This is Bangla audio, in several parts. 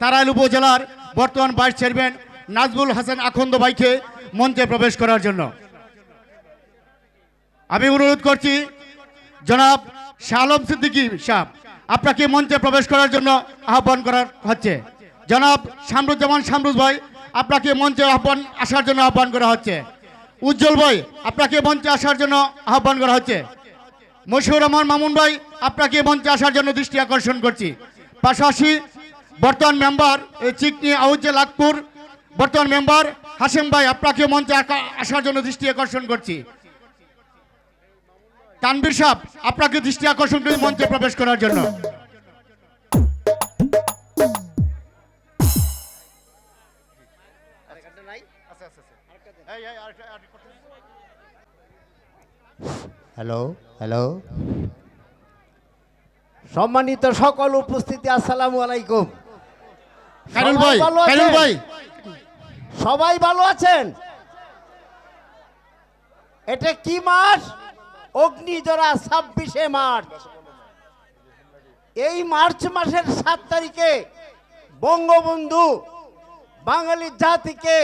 তারাইল উপজেলার বর্তমান ভাইস চেয়ারম্যান নাজবুল হাসান আখন্দ ভাইকে মঞ্চে প্রবেশ করার জন্য। আমি অনুরোধ করছি, জনাব শাহ আলম সিদ্দিকী সাহ আপনাকে মঞ্চে প্রবেশ করার জন্য আহ্বান করা হচ্ছে। জনাব শামরুজ্জামান শামরুজ ভাই, আপনাকে মঞ্চে আহ্বান, আসার জন্য আহ্বান করা হচ্ছে। উজ্জ্বল ভাই, আপনাকে মঞ্চে আসার জন্য আহ্বান করা হচ্ছে। মশিউর রহমান মামুন ভাই, আপনাকে মঞ্চে আসার জন্য দৃষ্টি আকর্ষণ করছি। পাশাপাশি বর্তমান মেম্বার এই চিকনি আউজে লাখপুর বর্তমান মেম্বার হাসিম ভাই, আপনাকে মঞ্চে আসার জন্য দৃষ্টি আকর্ষণ করছি। তানবীর সাহ আপনাকে দৃষ্টি আকর্ষণ করে মঞ্চে প্রবেশ করার জন্য। হ্যালো হ্যালো সম্মানিত সকল উপস্থিতি, আসসালামু আলাইকুম। ভাই সবাই ভালো আছেন? ভাই। সবাই ভালো আছেন? এটা কি মাস? অগ্নিজরা ছাব্বিশে মার্চ। এই মার্চ মাসের সাত তারিখে বঙ্গবন্ধু বাঙালি জাতিকে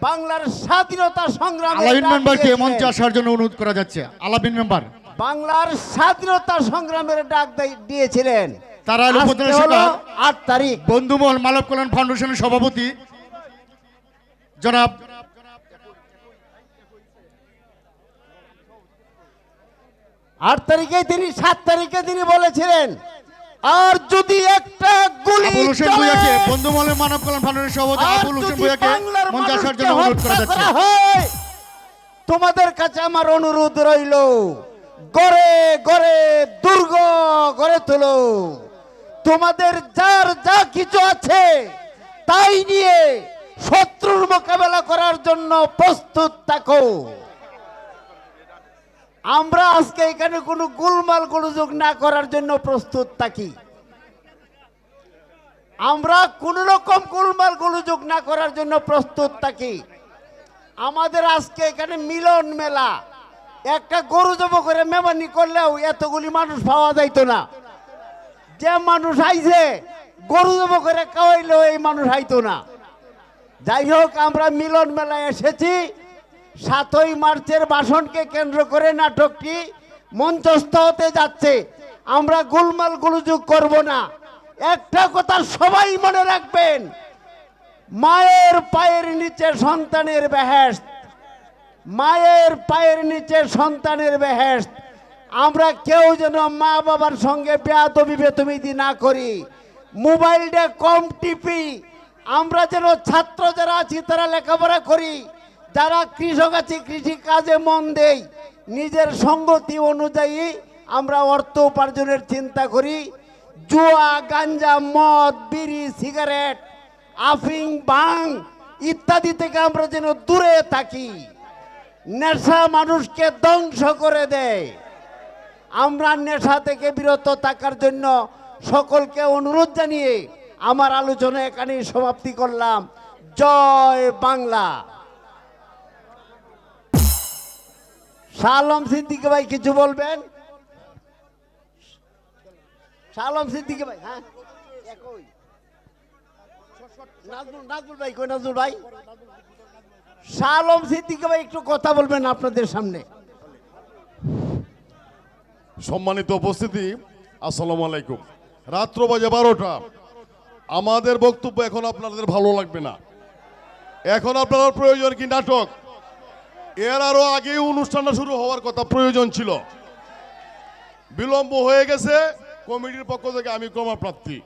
বাংলার স্বাধীনতা সংগ্রামে আলামিন ডাক মেম্বারকে মঞ্চে আসার জন্য অনুরোধ করা যাচ্ছে। আলামিন মেম্বার। বাংলার স্বাধীনতা সংগ্রামের ডাক দিয়েছিলেন। তারা হলো উপজেলা হলো আট তারিখ। বন্ধুমহল মানব কল্যাণ ফাউন্ডেশনের সভাপতি। জনাব আট তারিখে তিনি সাত তারিখে তিনি বলেছিলেন আর যদি একটা গুলি আবুল হোসেন ভুইয়াকে বন্ধুমহল মানব কল্যাণ ফাউন্ডেশনের সভাপতি আবুল হোসেন ভুইয়াকে বাংলার আসার জন্য অনুরোধ করা যাচ্ছে। তোমাদের কাছে আমার অনুরোধ রইল গড়ে গড়ে দুর্গ গড়ে তোলো। তোমাদের যার যা কিছু আছে তাই নিয়ে শত্রুর মোকাবেলা করার জন্য প্রস্তুত থাকো। আমরা আজকে এখানে কোনো গোলমাল গোলযোগ না করার জন্য প্রস্তুত থাকি। আমরা কোন রকম গোলমাল গোলযোগ না করার জন্য প্রস্তুত থাকি। আমাদের আজকে এখানে মিলন মেলা। একটা গরু জব করে মেমানি করলেও এতগুলি মানুষ পাওয়া যাইতো না। যে মানুষ আইছে, গরু জব করে খাওয়াইলেও এই মানুষ আইতো না। যাই হোক, আমরা মিলন মেলায় এসেছি। সাতই মার্চের ভাষণকে কেন্দ্র করে নাটকটি মঞ্চস্থ হতে যাচ্ছে। আমরা গোলমাল গোলযোগ করব না। একটা কথা সবাই মনে রাখবেন, মায়ের পায়ের নিচে সন্তানের বেহেস্ত মায়ের পায়ের নিচে সন্তানের বেহেস্ত আমরা কেউ যেন মা বাবার সঙ্গে বেয়াদবি, বেতমিদি না করি। মোবাইলটা কম টিপি। আমরা যেন ছাত্র যারা আছি, তারা লেখাপড়া করি। যারা কৃষক আছি কৃষি কাজে মন দেই, নিজের সঙ্গতি অনুযায়ী আমরা অর্থ উপার্জনের চিন্তা করি। জুয়া, গাঞ্জা, মদ, বিড়ি, সিগারেট, আফিং, বাং ইত্যাদি থেকে আমরা যেন দূরে থাকি। নেশা মানুষকে ধ্বংস করে দেয়। আমরা নেশা থেকে বিরত থাকার জন্য সকলকে অনুরোধ জানিয়ে আমার আলোচনা এখানেই সমাপ্তি করলাম। জয় বাংলা। শালম সিদ্দিকে ভাই, কিছু বলবেন? শালম সিদ্দিকে ভাই হ্যাঁ? নাজমুল ভাই সিদ্দিকে ভাই, একটু কথা বলবেন আপনাদের সামনে। সম্মানিত উপস্থিতি, আসসালামু আলাইকুম। রাত্র বাজে বারোটা। আমাদের বক্তব্য এখন আপনাদের ভালো লাগবে না। এখন আপনার প্রয়োজন কি নাটক? এর আরও আগে অনুষ্ঠানটা শুরু হওয়ার কথা প্রয়োজন ছিল। বিলম্ব হয়ে গেছে, কমিটির পক্ষ থেকে আমি ক্ষমাপ্রার্থী।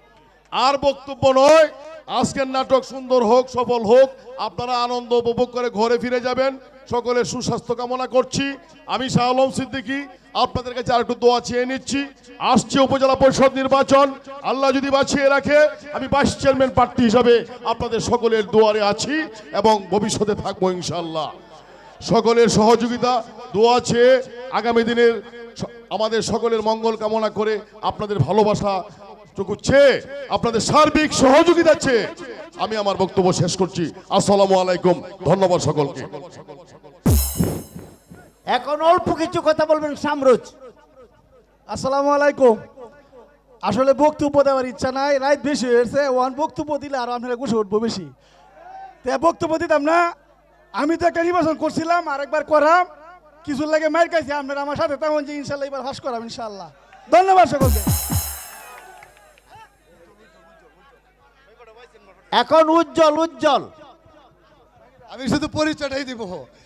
আর বক্তব্য নয়, আজকের নাটক সুন্দর হোক, সফল হোক, আপনারা আনন্দ উপভোগ করে ঘরে ফিরে যাবেন। সকলের সুস্বাস্থ্য কামনা করছি। আমি শাহ আলম সিদ্দিকী, আপনাদের কাছে আর একটু দোয়া চেয়ে নিচ্ছি। আসছে উপজেলা পরিষদ নির্বাচন। আল্লাহ যদি বাঁচিয়ে রাখে, আমি ভাইস চেয়ারম্যান প্রার্থী হিসাবে আপনাদের সকলের দুয়ারে আছি এবং ভবিষ্যতে থাকব ইনশাল্লাহ সকলের সহযোগিতা, দোয়া চেয়ে আগামী দিনের আমাদের সকলের মঙ্গল কামনা করে আপনাদের ভালোবাসা টুকু চেয়ে আপনাদের সার্বিক সহযোগিতা চেয়ে আমি আমার বক্তব্য শেষ করছি। আসসালামু আলাইকুম। ধন্যবাদ সকলকে। এখন অল্প কিছু কথা বলবেন সামরুজ আসসালামু আলাইকুম। আসলে বক্তব্য দেওয়ার ইচ্ছা নাই, রাত বেশি হয়েছে ওয়ান, বক্তব্য দিলে আরও আপনারা গুছে উঠবো বেশি। তো বক্তব্য দিতাম না, আমি তো একটা নির্বাচন করছিলাম, আরেকবার করাম। কিছু লাগে মার কাছে আপনারা আমার সাথে তেমন যে ইনশাল্লাহ এবার হাস করাম ইনশাল্লাহ। ধন্যবাদ সকলকে। এখন উজ্জ্বল উজ্জ্বল। আমি শুধু পরিচয়টাই দিব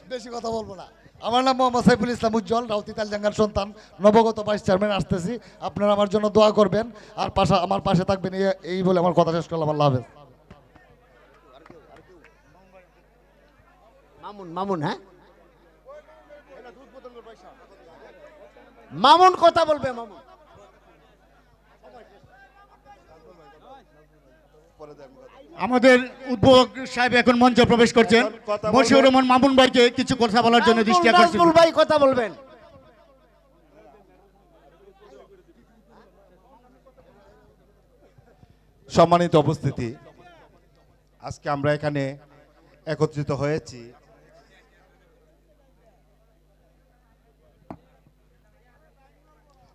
বেশি কথা বলব না। আমার নাম মোহাম্মদ সাইফুল ইসলাম উজ্জ্বল রাউতি তালজাঙ্গার সন্তান নবগত ভাইস চেয়ারম্যান আসতেছি। আপনারা আমার জন্য দোয়া করবেন আর পাশে আমার পাশে থাকবেন এই- বলে আমার কথা শেষ করলাম আল্লাহ হাফেজ। মামুন মামুন হ্যাঁ? মামুন কথা বলবে মামুন। আমাদের উদ্বোধক সাহেব এখন মঞ্চে প্রবেশ করছেন। মশিউর রহমান মামুন ভাইকে কিছু কথা বলার জন্য দৃষ্টি আকর্ষণ ভাই কথা বলবেন। সম্মানিত উপস্থিতি আজকে আমরা এখানে একত্রিত হয়েছি।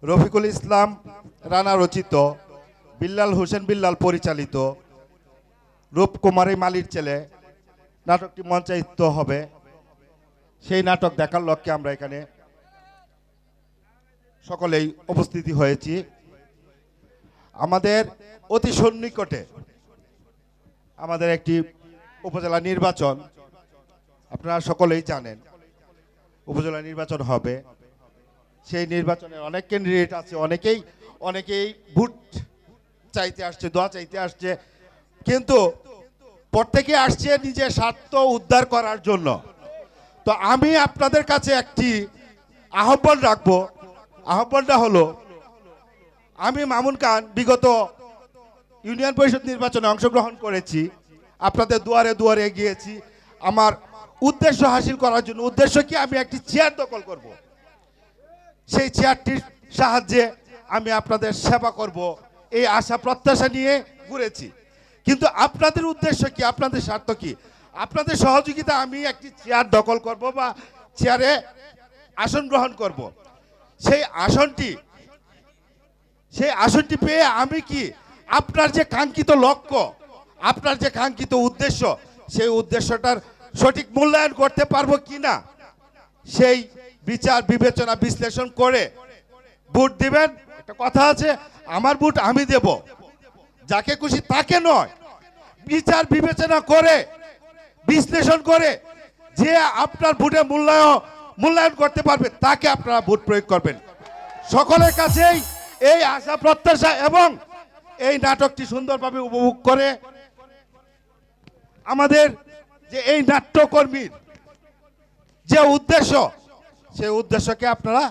রফিকুল ইসলাম রানা রচিত বিল্লাল হোসেন বিল্লাল পরিচালিত রূপকুমারী মালির ছেলে। নাটকটি মঞ্চায়িত হবে। সেই নাটক দেখার লক্ষ্যে আমরা এখানে সকলেই উপস্থিতি হয়েছি। আমাদের অতি সন্নিকটে আমাদের একটি উপজেলা নির্বাচন, আপনারা সকলেই জানেন, উপজেলা নির্বাচন হবে। সেই নির্বাচনের অনেক ক্যান্ডিডেট আছে, অনেকেই অনেকেই ভোট চাইতে আসছে, দোয়া চাইতে আসছে। কিন্তু প্রত্যেকে আসছে নিজের স্বার্থ উদ্ধার করার জন্য। তো আমি আপনাদের কাছে একটি আহ্বান রাখব। আহ্বানটা হলো, আমি মামুন খান বিগত ইউনিয়ন পরিষদ নির্বাচনে অংশগ্রহণ করেছি, আপনাদের দুয়ারে দুয়ারে গিয়েছি আমার উদ্দেশ্য হাসিল করার জন্য উদ্দেশ্য কি? আমি একটি চেয়ার দখল করব। সেই চেয়ারটির সাহায্যে আমি আপনাদের সেবা করব। এই আশা প্রত্যাশা নিয়ে ঘুরেছি। কিন্তু আপনাদের উদ্দেশ্য কি? আপনাদের স্বার্থ কি? আপনাদের সহযোগিতা আমি একটি চেয়ার দখল করব বা চেয়ারে আসন গ্রহণ করব। সেই আসনটি সেই আসনটি পেয়ে আমি কি? আপনার যে কাঙ্ক্ষিত লক্ষ্য, আপনার যে কাঙ্ক্ষিত উদ্দেশ্য, সেই উদ্দেশ্যটার সঠিক মূল্যায়ন করতে পারব কি না সেই বিচার বিবেচনা বিশ্লেষণ করে ভোট দিবেন। একটা কথা আছে, আমার ভোট আমি দেব। যাকে খুশি তাকে নয়, বিচার বিবেচনা করে, বিশ্লেষণ করে যে আপনার ভোটে মূল্যায়ন মূল্যায়ন করতে পারবে, তাকে আপনারা ভোট প্রয়োগ করবেন। সকলের কাছেই এই আশা, প্রত্যাশা এবং এই নাটকটি সুন্দরভাবে উপভোগ করে আমাদের যে এই নাট্যকর্মীর যে উদ্দেশ্য, সেই উদ্দেশ্যকে আপনারা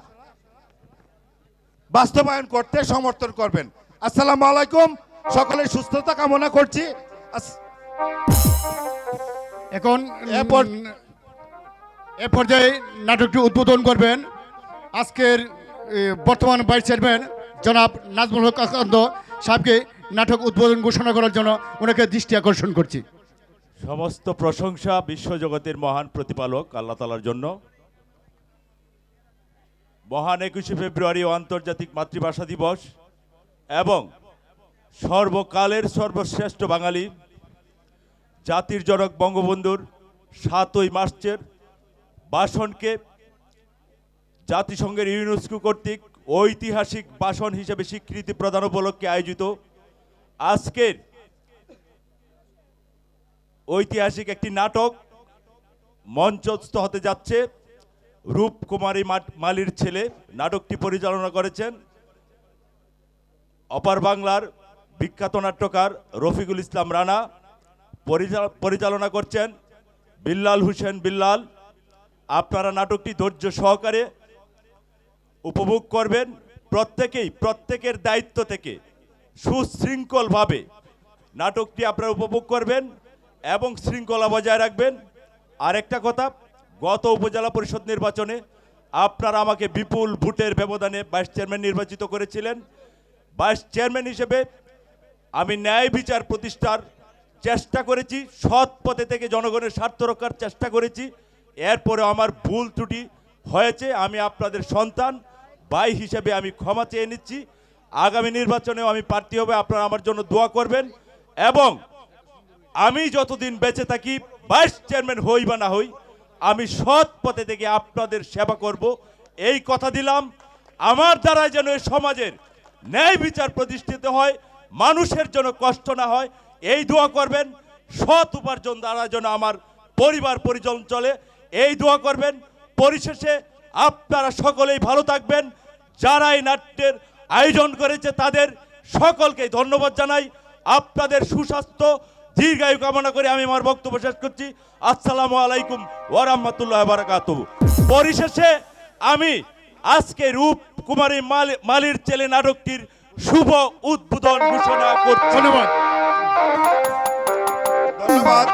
বাস্তবায়ন করতে সমর্থন করবেন। আসসালামু আলাইকুম। সকলের সুস্থতা কামনা করছি। এখন এ পর্যায়ে নাটকটি উদ্বোধন করবেন আজকের বর্তমান ভাইস চেয়ারম্যান জনাব নাজমুল হক আকান্ত সাহেবকে নাটক উদ্বোধন ঘোষণা করার জন্য ওনাকে দৃষ্টি আকর্ষণ করছি। সমস্ত প্রশংসা বিশ্বজগতের মহান প্রতিপালক আল্লাহ তালার জন্য। মহান একুশে ফেব্রুয়ারি আন্তর্জাতিক মাতৃভাষা দিবস এবং সর্বকালের সর্বশ্রেষ্ঠ বাঙালি, জাতির জনক বঙ্গবন্ধুর সাতই মার্চের ভাষণকে জাতিসংঘের ইউনেস্কো কর্তৃক ঐতিহাসিক ভাষণ হিসেবে স্বীকৃতি প্রদান উপলক্ষে আয়োজিত আজকের ঐতিহাসিক একটি নাটক মঞ্চস্থ হতে যাচ্ছে। রূপকুমারী মালির ছেলে নাটকটি পরিচালনা করেছেন। অপার বাংলার বিখ্যাত নাট্যকার রফিকুল ইসলাম রানা পরিচা- পরিচালনা করছেন বিল্লাল হুসেন বিল্লাল। আপনারা নাটকটি ধৈর্য সহকারে উপভোগ করবেন। প্রত্যেকেই, প্রত্যেকের দায়িত্ব থেকে সুশৃঙ্খলভাবে নাটকটি আপনারা উপভোগ করবেন এবং শৃঙ্খলা বজায় রাখবেন। আরেকটা কথা, গত উপজেলা পরিষদ নির্বাচনে আপনারা আমাকে বিপুল ভোটের ব্যবধানে ভাইস চেয়ারম্যান নির্বাচিত করেছিলেন। ভাইস চেয়ারম্যান হিসেবে আমি ন্যায় বিচার প্রতিষ্ঠার চেষ্টা করেছি, সৎ পথে থেকে জনগণের স্বার্থ রক্ষার চেষ্টা করেছি। এরপরে আমার ভুল ত্রুটি হয়েছে, আমি আপনাদের সন্তান, ভাই হিসেবে আমি ক্ষমা চেয়ে নিচ্ছি। আগামী নির্বাচনেও আমি প্রার্থী হবে, আপনারা আমার জন্য দোয়া করবেন। এবং আমি যতদিন বেঁচে থাকি, ভাইস চেয়ারম্যান হই বা না হই, আমি সৎ পথে থেকে আপনাদের সেবা করব। এই কথা দিলাম। আমার দ্বারা যেন এই সমাজের ন্যায় বিচার প্রতিষ্ঠিত হয়। মানুষের জন্য কষ্ট না হয়, এই দোয়া করবেন। সৎ উপার্জন দ্বারা যেন আমার পরিবার পরিজন চলে। এই দোয়া করবেন। পরিশেষে আপনারা সকলেই ভালো থাকবেন। যারা এই নাট্যের আয়োজন করেছে, তাদের সকলকে ধন্যবাদ জানাই। আপনাদের সুস্বাস্থ্য, দীর্ঘায়ু কামনা করে আমি আমার বক্তব্য শেষ করছি। আসসালামু আলাইকুম ওরহমতুল্লাহ বারাকাত পরিশেষে আমি আজকে রূপ কুমারী মালির ছেলে নাটকটির শুভ উদ্বোধন ঘোষণা করছি। ধন্যবাদ। ধন্যবাদ।